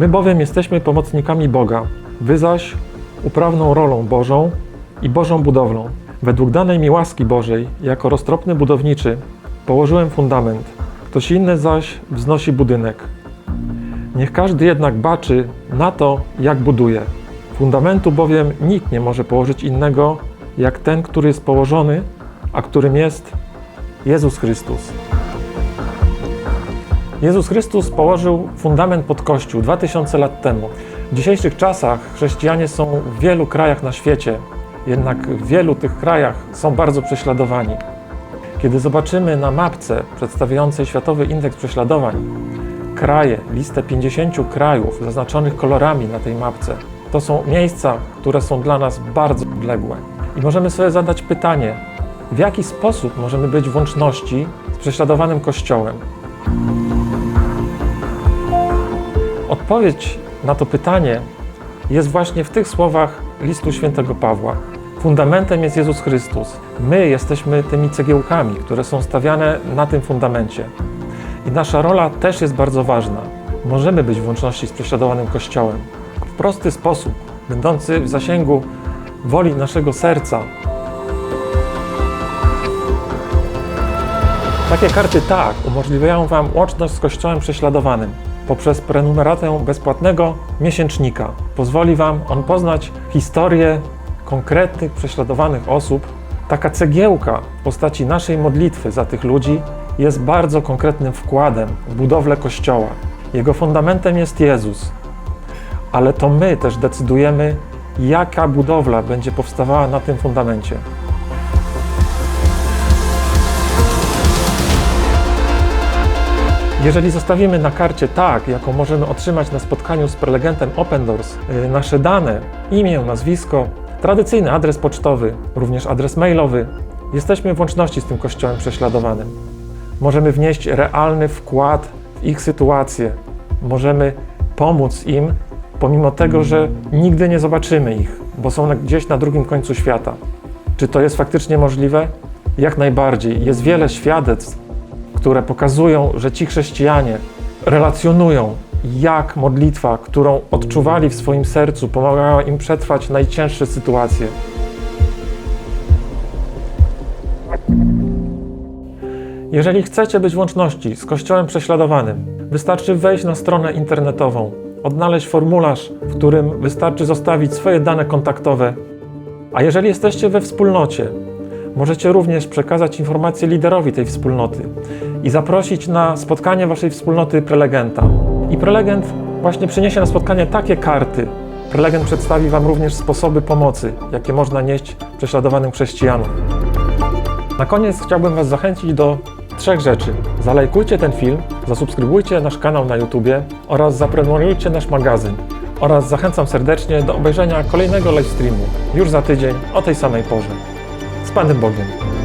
My bowiem jesteśmy pomocnikami Boga, wy zaś uprawną rolą Bożą i Bożą budowlą. Według danej mi łaski Bożej, jako roztropny budowniczy, położyłem fundament, ktoś inny zaś wznosi budynek. Niech każdy jednak baczy na to, jak buduje. Fundamentu bowiem nikt nie może położyć innego, jak ten, który jest położony, a którym jest Jezus Chrystus. Jezus Chrystus położył fundament pod Kościół 2000 lat temu. W dzisiejszych czasach chrześcijanie są w wielu krajach na świecie, jednak w wielu tych krajach są bardzo prześladowani. Kiedy zobaczymy na mapce przedstawiającej Światowy Indeks Prześladowań kraje, listę 50 krajów zaznaczonych kolorami na tej mapce, to są miejsca, które są dla nas bardzo odległe. I możemy sobie zadać pytanie, w jaki sposób możemy być w łączności z prześladowanym Kościołem? Odpowiedź na to pytanie jest właśnie w tych słowach listu świętego Pawła. Fundamentem jest Jezus Chrystus. My jesteśmy tymi cegiełkami, które są stawiane na tym fundamencie. I nasza rola też jest bardzo ważna. Możemy być w łączności z prześladowanym Kościołem. W prosty sposób, będący w zasięgu woli naszego serca. Takie karty tak umożliwiają Wam łączność z Kościołem prześladowanym poprzez prenumeratę bezpłatnego miesięcznika. Pozwoli Wam on poznać historię konkretnych prześladowanych osób. Taka cegiełka w postaci naszej modlitwy za tych ludzi jest bardzo konkretnym wkładem w budowlę Kościoła. Jego fundamentem jest Jezus, ale to my też decydujemy, jaka budowla będzie powstawała na tym fundamencie. Jeżeli zostawimy na karcie tak, jaką możemy otrzymać na spotkaniu z prelegentem Open Doors, y, nasze dane, imię, nazwisko, tradycyjny adres pocztowy, również adres mailowy, jesteśmy w łączności z tym kościołem prześladowanym. Możemy wnieść realny wkład w ich sytuację. Możemy pomóc im, pomimo tego, że nigdy nie zobaczymy ich, bo są gdzieś na drugim końcu świata. Czy to jest faktycznie możliwe? Jak najbardziej. Jest wiele świadectw, które pokazują, że ci chrześcijanie relacjonują, jak modlitwa, którą odczuwali w swoim sercu, pomagała im przetrwać najcięższe sytuacje. Jeżeli chcecie być w łączności z Kościołem prześladowanym, wystarczy wejść na stronę internetową, odnaleźć formularz, w którym wystarczy zostawić swoje dane kontaktowe. A jeżeli jesteście we wspólnocie, możecie również przekazać informację liderowi tej wspólnoty i zaprosić na spotkanie waszej wspólnoty prelegenta. I prelegent właśnie przyniesie na spotkanie takie karty. Prelegent przedstawi wam również sposoby pomocy, jakie można nieść prześladowanym chrześcijanom. Na koniec chciałbym Was zachęcić do trzech rzeczy. Zalajkujcie ten film, zasubskrybujcie nasz kanał na YouTubie oraz zaprenumerujcie nasz magazyn. Oraz zachęcam serdecznie do obejrzenia kolejnego livestreamu już za tydzień o tej samej porze. Z Panem Bogiem.